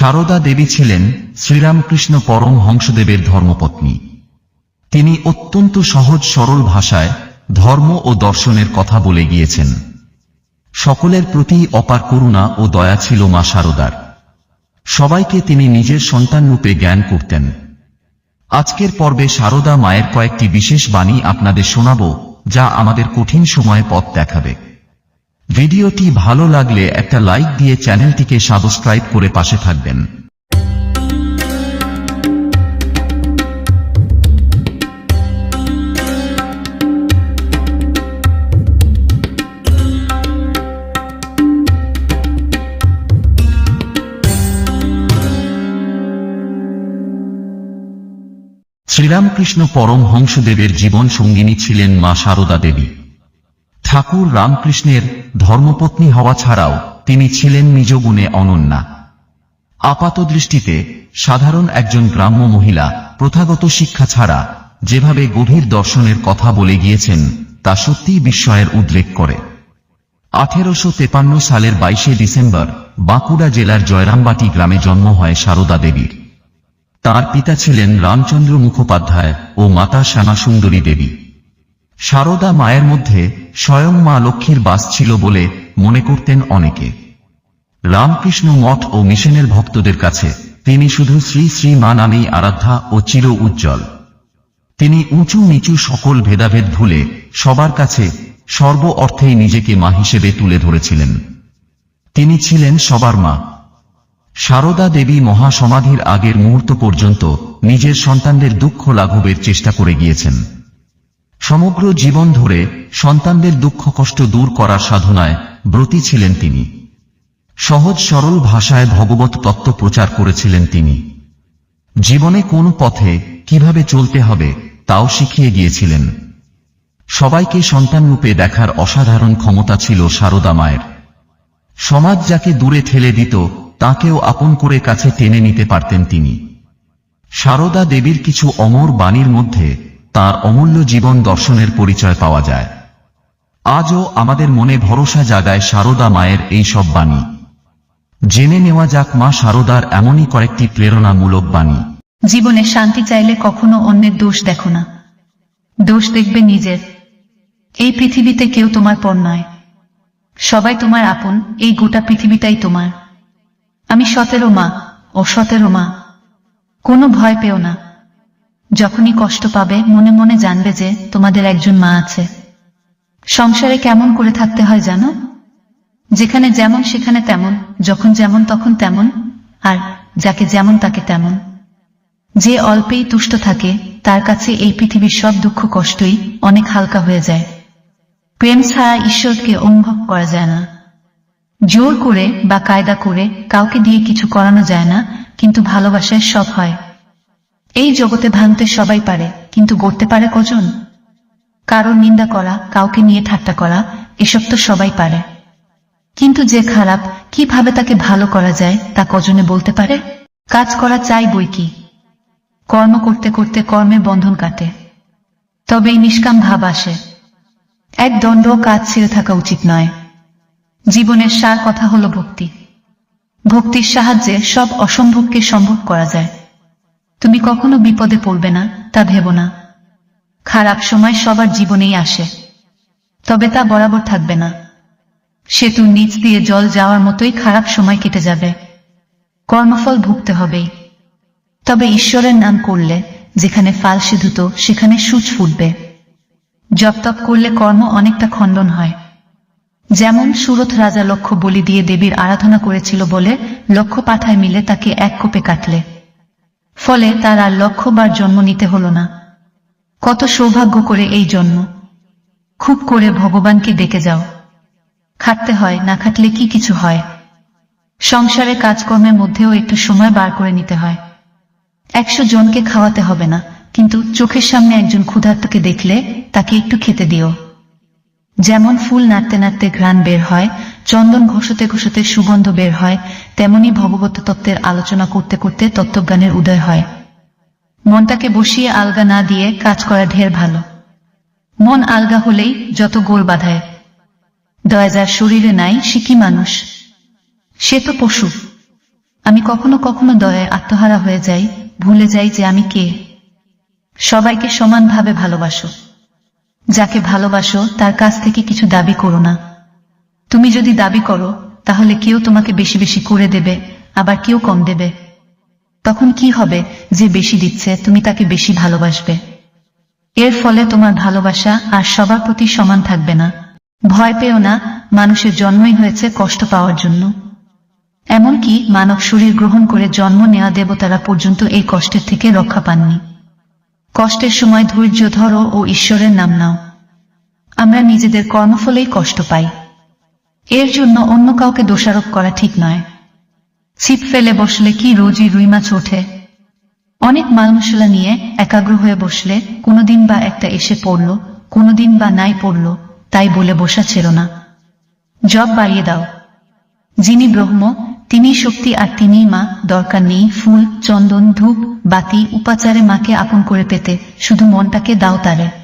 সারদা দেবী ছিলেন শ্রীরামকৃষ্ণ পরম হংসদেবের ধর্মপত্নী। তিনি অত্যন্ত সহজ সরল ভাষায় ধর্ম ও দর্শনের কথা বলে গিয়েছেন। সকলের প্রতি অপার করুণা ও দয়া ছিল মা সারদার। সবাইকে তিনি নিজের সন্তান রূপে জ্ঞান করতেন। আজকের পর্বে সারদা মায়ের কয়েকটি বিশেষ বাণী আপনাদের শোনাব, যা আমাদের কঠিন সময়ে পথ দেখাবে। ভিডিওটি ভালো লাগলে একটা লাইক দিয়ে চ্যানেলটিকে সাবস্ক্রাইব করে পাশে থাকবেন। শ্রীরামকৃষ্ণ পরম হংসদেবের জীবন সঙ্গিনী ছিলেন মা সারদা দেবী। ঠাকুর রামকৃষ্ণের ধর্মপত্নী হওয়া ছাড়াও তিনি ছিলেন নিজ গুণে অনন্যা। আপাত দৃষ্টিতে সাধারণ একজন গ্রাম্য মহিলা প্রথাগত শিক্ষা ছাড়া যেভাবে গভীর দর্শনের কথা বলে গিয়েছেন, তা সত্যিই বিস্ময়ের উদ্রেক করে। আঠেরোশো তেপান্ন সালের বাইশে ডিসেম্বর বাঁকুড়া জেলার জয়রামবাটি গ্রামে জন্ম হয় সারদা দেবীর। তার পিতা ছিলেন রামচন্দ্র মুখোপাধ্যায় ও মাতা শ্যামাসুন্দরী দেবী। সারদা মায়ের মধ্যে স্বয়ং মা লক্ষ্মীর বাস ছিল বলে মনে করতেন অনেকে। রামকৃষ্ণ মঠ ও মিশনের ভক্তদের কাছে তিনি শুধু শ্রী শ্রী মা নামেই আরাধ্যা ও চির উজ্জ্বল। তিনি উঁচু নিচু সকল ভেদাভেদ ভুলে সবার কাছে সর্ব অর্থেই নিজেকে মা হিসেবে তুলে ধরেছিলেন। তিনি ছিলেন সবার মা। সারদা দেবী মহাসমাধির আগের মুহূর্ত পর্যন্ত নিজের সন্তানদের দুঃখ লাঘবের চেষ্টা করে গিয়েছেন। সমগ্র জীবন ধরে সন্তানদের দুঃখ কষ্ট দূর করার সাধনায় ব্রতী ছিলেন তিনি। সহজ সরল ভাষায় ভগবত তত্ত্ব প্রচার করেছিলেন তিনি। জীবনে কোন পথে কীভাবে চলতে হবে তাও শিখিয়ে গিয়েছিলেন। সবাইকে সন্তানরূপে দেখার অসাধারণ ক্ষমতা ছিল সারদা মায়ের। সমাজ যাকে দূরে ঠেলে দিত, তাকেও আপন করে কাছে টেনে নিতে পারতেন তিনি। সারদা দেবীর কিছু অমর বাণীর মধ্যে তার অমূল্য জীবন দর্শনের পরিচয় পাওয়া যায়। আজও আমাদের মনে ভরসা জাগায় সারদা মায়ের এই সব বাণী। জেনে নেওয়া যাক মা সারদার এমনই কয়েকটি প্রেরণামূলক বাণী। জীবনে শান্তি চাইলে কখনো অন্যের দোষ দেখো না। দোষ দেখবে নিজের। এই পৃথিবীতে কেউ তোমার পর নয়। সবাই তোমার আপন, এই গোটা পৃথিবীটাই তোমার। আমি সতেরো মা ও সতেরো মা। কোনো ভয় পেও না। যখনই কষ্ট পাবে, মনে মনে জানবে যে তোমাদের একজন মা আছে। সংসারে কেমন করে থাকতে হয় জানো? যেখানে যেমন, সেখানে তেমন, যখন যেমন, তখন তেমন, আর যাকে যেমন, তাকে তেমন। যে অল্পেই তুষ্ট থাকে, তার কাছে এই পৃথিবীর সব দুঃখ, কষ্টই অনেক হালকা হয়ে যায়। প্রেম ছাড়া ঈশ্বরকে অনুভব করা যায় না। জোর করে বা কায়দা করে কাউকে দিয়ে কিছু করানো যায় না, কিন্তু ভালোবাসায় সব হয়। এই জগতে ভাঙতে সবাই পারে, কিন্তু গড়তে পারে কজন? কারোর নিন্দা করা, কাউকে নিয়ে ঠাট্টা করা, এসব তো সবাই পারে। কিন্তু যে খারাপ, কীভাবে তাকে ভালো করা যায়, তা কজনে বলতে পারে? কাজ করা চাই বই কি? কর্ম করতে করতে কর্মের বন্ধন কাটে। তবেই নিষ্কাম ভাব আসে। এক দণ্ড কাজ ছেড়ে থাকা উচিত নয়। জীবনের সার কথা হল ভক্তি। ভক্তির সাহায্যে সব অসম্ভবকে সম্ভব করা যায়। তুমি কখনো বিপদে পড়বে না, তা ভেব না। খারাপ সময় সবার জীবনেই আসে। তবে তা বরাবর থাকবে না। সেতুর নিচ দিয়ে জল যাওয়ার মতোই খারাপ সময় কেটে যাবে। কর্মফল ভুগতে হবেই। তবে ঈশ্বরের নাম করলে, যেখানে ফাল সিধুত সেখানে সূচ ফুটবে। জপ তপ করলে কর্ম অনেকটা খণ্ডন হয়। যেমন সুরথ রাজা লক্ষ্য বলি দিয়ে দেবীর আরাধনা করেছিল বলে লক্ষ্য পাঠায় মিলে তাকে এক কোপে কাটলে। ফলে তার আর লক্ষ্যবার জন্ম নিতে হল না। কত সৌভাগ্য করে এই জন্ম। খুব করে ভগবানকে ডেকে যাও। খাটতে হয়, না খাটলে কি কিছু হয়? সংসারে কাজকর্মের মধ্যেও একটু সময় বার করে নিতে হয়। একশো জনকে খাওয়াতে হবে না, কিন্তু চোখের সামনে একজন ক্ষুধার্তকে দেখলে তাকে একটু খেতে দিও। যেমন ফুল নাড়তে নাড়তে ঘ্রাণ বের হয় চন্দন ঘষতে ঘষতে সুগন্ধ বের হয়, তেমনি ভগবত তত্ত্বের আলোচনা করতে করতে তত্ত্বজ্ঞানের উদয় হয়। মনটাকে বসিয়ে আলগা না দিয়ে কাজ করা ঢের ভালো। মন আলগা হলেই যত গোল বাঁধায়। দয়া যার শরীরে নাই, সে কি মানুষ? সে তো পশু। আমি কখনো কখনো দয়ায় আত্মহারা হয়ে যাই, ভুলে যাই যে আমি কে। সবাইকে সমানভাবে ভালোবাসো। যাকে ভালোবাসো, তার কাছ থেকে কিছু দাবি করো না। তুমি যদি দাবি করো, তাহলে কেউ তোমাকে বেশি বেশি করে দেবে, আবার কেউ কম দেবে। তখন কি হবে যে বেশি দিচ্ছে, তুমি তাকে বেশি ভালোবাসবে। এর ফলে তোমার ভালোবাসা আর সবার প্রতি সমান থাকবে না। ভয় পেও না, মানুষের জন্মই হয়েছে কষ্ট পাওয়ার জন্য। এমনকি মানব শরীর গ্রহণ করে জন্ম নেওয়া দেবতারা পর্যন্ত এই কষ্টের থেকে রক্ষা পাননি। কষ্টের সময় ধৈর্য ধরো ও ঈশ্বরের নাম নাও। আমরা নিজেদের কর্মফলেই কষ্ট পাই। এর জন্য অন্য কাউকে দোষারোপ করা ঠিক নয়। ছিপ ফেলে বসলে কি রোজই রুই মাছ ওঠে? অনেক মালমশলা নিয়ে একাগ্র হয়ে বসলে কোনোদিন বা একটা এসে পড়ল, কোনোদিন বা নাই পড়ল, তাই বলে বসা ছিল না। জব বাড়িয়ে দাও। যিনি ব্রহ্ম তিনি শক্তি আর তিনিই মা, দরকার নেই ফুল, চন্দন, ধূপ, বাতি, উপাচারে মাকে আপন করে পেতে, শুধু মনটাকে দাও তারে।